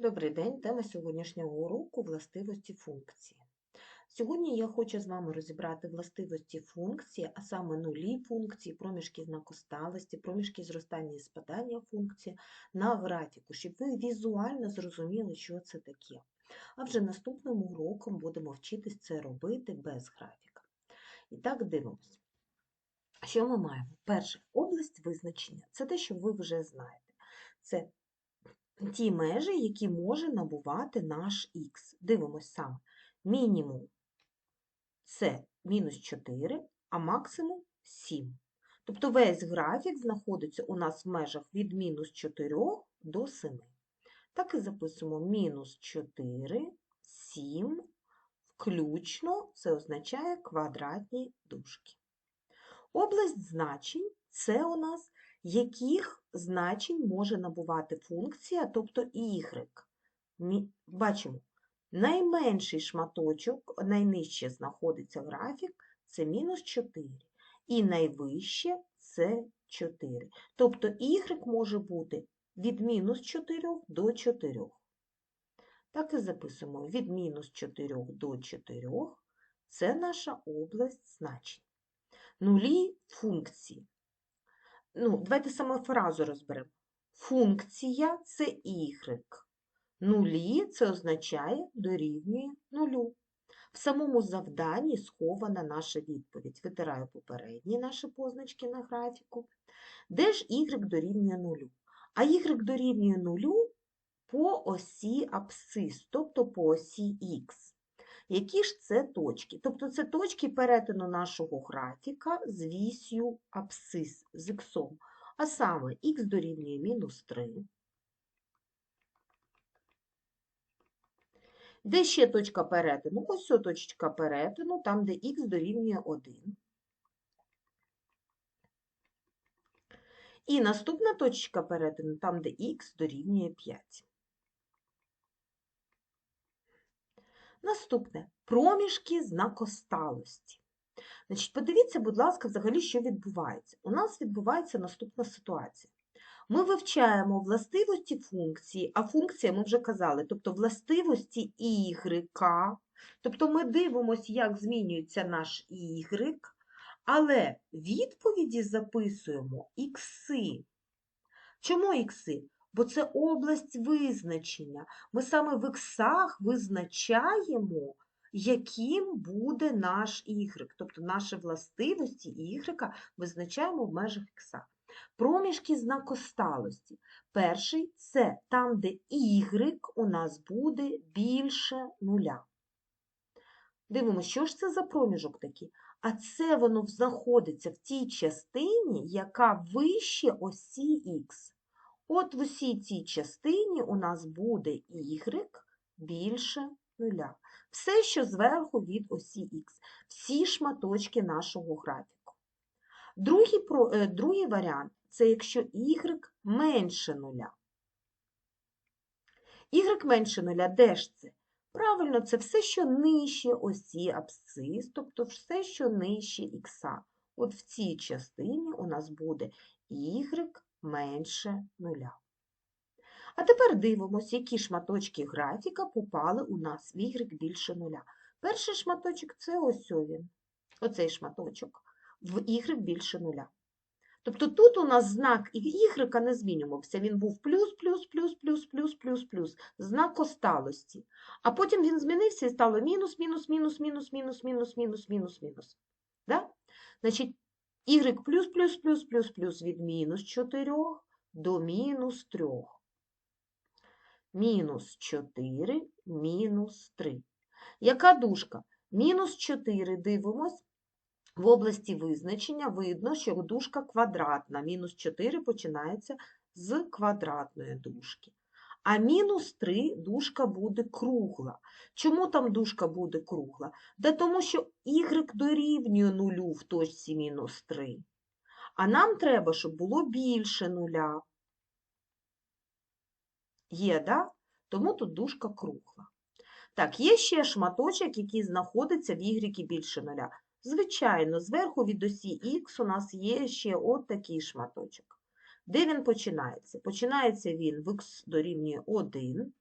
Добрий день, тема сьогоднішнього уроку властивості функції. Сьогодні я хочу з вами розібрати властивості функції, а саме нулі функції, проміжки знакосталості, проміжки зростання і спадання функції на графіку, щоб ви візуально зрозуміли, що це таке. А вже наступним уроком будемо вчитись це робити без графіка. І так дивимося. Що ми маємо? Перше, область визначення. Це те, що ви вже знаєте. Це ті межі, які може набувати наш х. Дивимось саме. Мінімум це мінус 4, а максимум 7. Тобто весь графік знаходиться у нас в межах від мінус 4 до 7. Так і записуємо мінус 4, 7, включно, це означає квадратні дужки. Область значень це у нас яких значень може набувати функція, тобто y. Бачимо, найменший шматочок, найнижче знаходиться графік, це мінус 4. І найвище це 4. Тобто y може бути від мінус 4 до 4. Так і записуємо від мінус 4 до 4 це наша область значень. Нулі функції. Ну, Давайте саме фразу розберемо. Функція це y. Нулі це означає дорівнює нулю. В самому завданні схована наша відповідь. Витираю попередні наші позначки на графіку. Де ж y дорівнює нулю? А y дорівнює нулю по осі абсцис, тобто по осі х. Які ж це точки? Тобто це точки перетину нашого графіка з вісю абсцис, з х. А саме х дорівнює мінус 3. Де ще точка перетину? Ось точка перетину, там, де х дорівнює 1. І наступна точка перетину, там, де х дорівнює 5. Наступне проміжки знакосталості. Значить, Подивіться, будь ласка, взагалі, що відбувається. У нас відбувається наступна ситуація. Ми вивчаємо властивості функції, а функція ми вже казали, тобто властивості y, тобто ми дивимося, як змінюється наш y, але відповіді записуємо ікси. Чому ікси? Бо це область визначення. Ми саме в іксах визначаємо, яким буде наш y, тобто наші властивості y визначаємо в межах ікса. Проміжки знакосталості. Перший це там, де y у нас буде більше нуля. Дивимося, що ж це за проміжок такий? А це воно знаходиться в тій частині, яка вище осі х. От в усій цій частині у нас буде y більше нуля. Все, що зверху від осі х, всі шматочки нашого графіку. Другий, е, другий варіант це якщо y менше нуля. Y менше нуля, де ж це? Правильно, це все, що нижче осі абсцис, тобто все, що нижче х. От в цій частині у нас буде y менше нуля. А тепер дивимося, які шматочки графіка попали у нас в y більше нуля. Перший шматочок це ось він, оцей шматочок, в y більше нуля. Тобто тут у нас знак y не змінювався, він був плюс, плюс, плюс, плюс, плюс, плюс, плюс, знак осталості. А потім він змінився і стало мінус, мінус, мінус, мінус, мінус, мінус, мінус, мінус, мінус. Значить, y плюс, плюс, плюс, плюс, плюс від мінус 4 до мінус 3. Мінус 4, мінус 3. Яка дужка? Мінус 4 дивимось. В області визначення видно, що дужка квадратна. Мінус 4 починається з квадратної дужки. А мінус 3 дужка буде кругла. Чому там дужка буде кругла? Да тому що y дорівнює нулю в точці мінус 3. А нам треба, щоб було більше нуля. Є, да? Тому тут дужка кругла. Так, є ще шматочок, який знаходиться в y більше нуля. Звичайно, зверху від осі х у нас є ще от такий шматочок. Де він починається? Починається він в х дорівнює 1.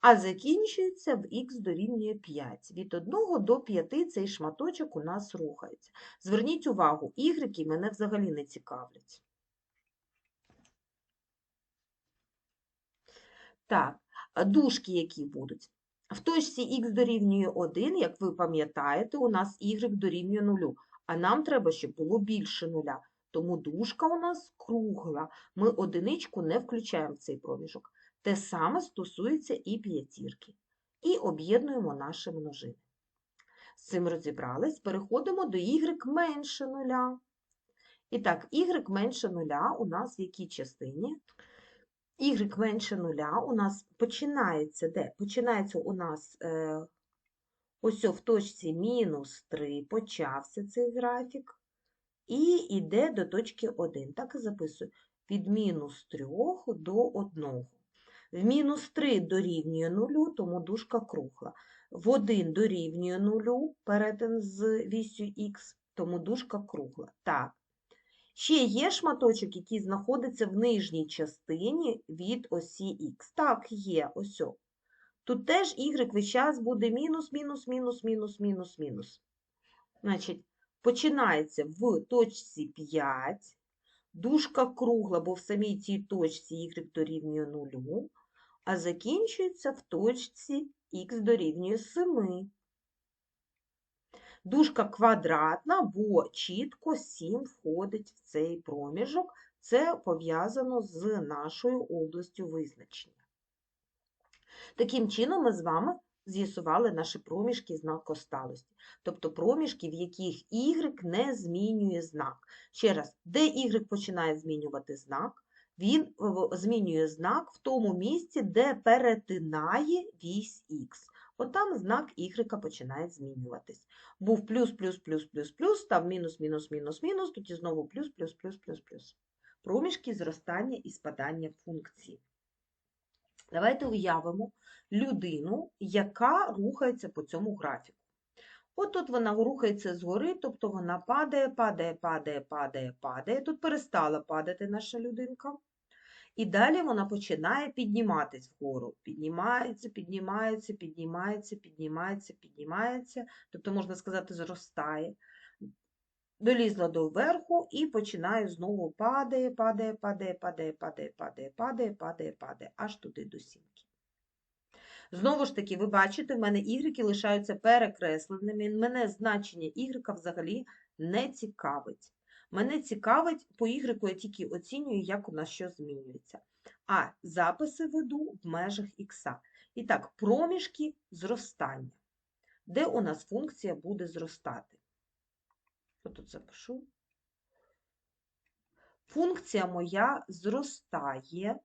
а закінчується в х дорівнює 5. Від 1 до 5 цей шматочок у нас рухається. Зверніть увагу, ігреки мене взагалі не цікавлять. Так, дужки які будуть? В точці х дорівнює 1, як ви пам'ятаєте, у нас y дорівнює 0, а нам треба, щоб було більше нуля. Тому дужка у нас кругла. Ми одиничку не включаємо в цей проміжок. Те саме стосується і п'ятірки. І об'єднуємо наші множини. З цим розібрались, переходимо до y менше нуля. І так, y менше нуля у нас в якій частині? y менше нуля у нас починається де? Починається у нас е, ось в точці мінус 3 почався цей графік, і йде до точки 1. Так і записую. Від мінус 3 до 1. В мінус 3 дорівнює 0, тому дужка кругла. В 1 дорівнює 0, перетин з вісю х, тому дужка кругла. Так. Ще є шматочок, який знаходиться в нижній частині від осі х. Так, є, ось. Тут теж y весь час буде мінус, мінус, мінус, мінус, мінус, мінус. Значить, починається в точці 5, дужка кругла, бо в самій цій точці y дорівнює 0, а закінчується в точці х дорівнює 7. Дужка квадратна, бо чітко 7 входить в цей проміжок. Це пов'язано з нашою областю визначення. Таким чином, ми з вами з'ясували наші проміжки знакосталості, тобто проміжки, в яких y не змінює знак. Ще раз, де y починає змінювати знак, він змінює знак в тому місці, де перетинає вісь х. От там знак y починає змінюватись. Був плюс, плюс, плюс, плюс, плюс, став мінус, мінус, мінус, мінус, тоді знову плюс, плюс, плюс, плюс, плюс. Проміжки зростання і спадання функції. Давайте уявимо людину, яка рухається по цьому графіку. От тут вона рухається згори, тобто вона падає, падає, падає, падає, падає. Тут перестала падати наша людинка. І далі вона починає підніматись вгору. Піднімається, піднімається, піднімається, піднімається, піднімається, тобто, можна сказати, зростає. Долізла до верху і починає знову падає, падає, падає, падає, падає, падає, падає, падає, падає, аж туди до сімки. Знову ж таки, ви бачите, в мене ігрики лишаються перекресленими, мене значення ігрика взагалі не цікавить. Мене цікавить, по ігрику я тільки оцінюю, як у нас що змінюється. А записи веду в межах х. І так, проміжки зростання. Де у нас функція буде зростати? Що тут запишу? Функція моя зростає.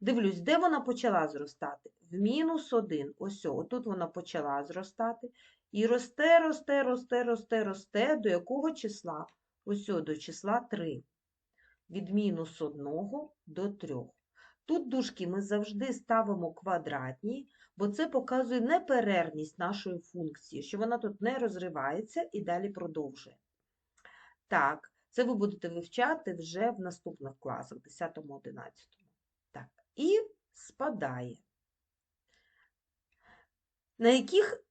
Дивлюсь, де вона почала зростати? В мінус 1. Ось, отут вона почала зростати. І росте, росте, росте, росте, росте, до якого числа? ось до числа 3. Від мінус 1 до 3. Тут дужки ми завжди ставимо квадратні, бо це показує неперервність нашої функції, що вона тут не розривається і далі продовжує. Так, це ви будете вивчати вже в наступних класах, 10-11. Так, і спадає. На яких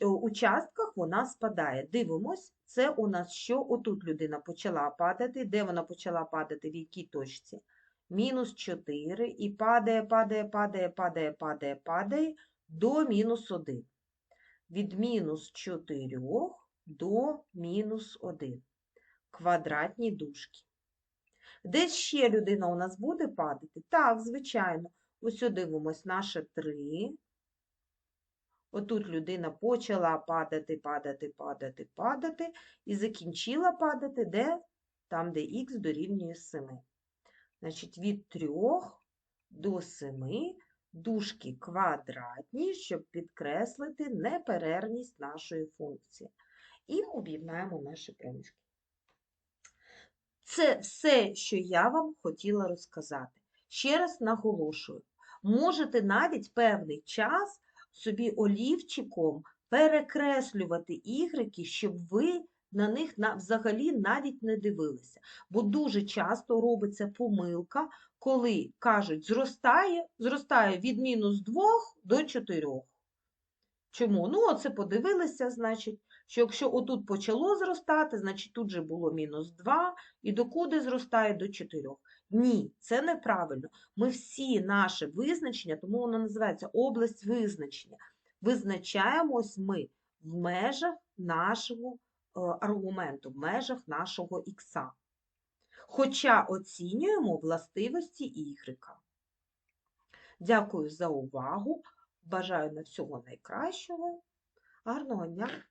участках вона спадає? Дивимось, це у нас що? Отут людина почала падати. Де вона почала падати? В якій точці? Мінус 4 і падає, падає, падає, падає, падає, падає до мінус 1. Від мінус 4 до мінус 1. Квадратні дужки. Де ще людина у нас буде падати? Так, звичайно. Ось дивимось наше 3. Отут людина почала падати, падати, падати, падати, і закінчила падати де? Там, де х дорівнює 7. Значить, від 3 до 7 дужки квадратні, щоб підкреслити неперервність нашої функції. І об'єднаємо наші проміжки. Це все, що я вам хотіла розказати. Ще раз наголошую, можете навіть певний час собі олівчиком перекреслювати ігрики, щоб ви на них взагалі навіть не дивилися. Бо дуже часто робиться помилка, коли кажуть, зростає, зростає від мінус 2 до 4. Чому? Ну, оце подивилися, значить, що якщо отут почало зростати, значить тут же було мінус 2, і докуди зростає до 4. Ні, це неправильно. Ми всі наші визначення, тому воно називається область визначення. Визначаємось ми в межах нашого е, аргументу, в межах нашого ікса. Хоча оцінюємо властивості ігрека. Дякую за увагу. Бажаю на всього найкращого. Гарного дня!